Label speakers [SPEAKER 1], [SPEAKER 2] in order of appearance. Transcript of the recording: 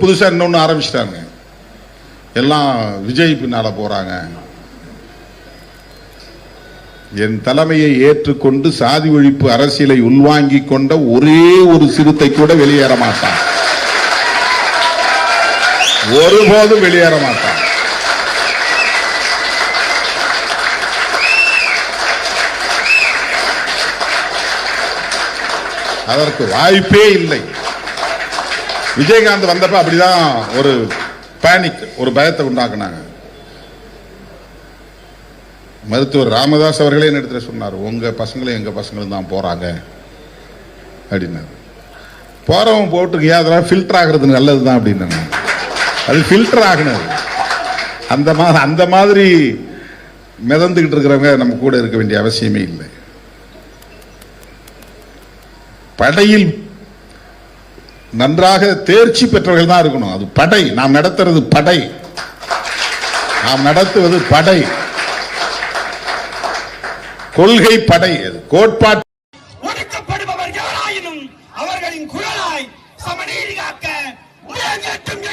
[SPEAKER 1] புதுசாக இன்னொன்று ஆரம்பிச்சிட்டாங்க. எல்லாம் விஜய் பின்னால போறாங்க. என் தலைமையை ஏற்றுக்கொண்டு சாதி ஒழிப்பு அரசியலை உள்வாங்கி கொண்ட ஒரே ஒரு சிறுத்தை கூட வெளியேற மாட்டான். ஒருபோதும் வெளியேற மாட்டான். அதற்கு வாய்ப்பே இல்லை. விஜயகாந்த் வந்தப்ப அப்படிதான் ஒரு பேனிக் ஒரு பயத்தை உண்டாக்குனாங்க. மருத்துவர் ராமதாஸ் அவர்களே இடத்துல சொன்னார் உங்க பசங்களும் எங்க பசங்களும் தான் போறாங்க. அப்படின்னாரு. போறவன் போட்டுங்க அதெல்லாம் ஃபில்டர் ஆகிறது நல்லது தான் அப்படின்னு அது ஃபில்டர் ஆகினது. அந்த மாதிரி அந்த மாதிரி மிதந்துகிட்டு இருக்கிறவங்க நம்ம கூட இருக்க வேண்டிய அவசியமே இல்லை. படையில் நன்றாக தேர்ச்சி பெற்றவர்கள் தான் இருக்கணும். அது படை. நாம் நடத்துறது படை. நாம் நடத்துவது படை. கொள்கை படை. அது கோட்பாட்டு
[SPEAKER 2] ஒடுக்கப்படுபவர் யாராயினும் அவர்களின் குரலாய் சமநீதி காக்க முழங்கட்டும்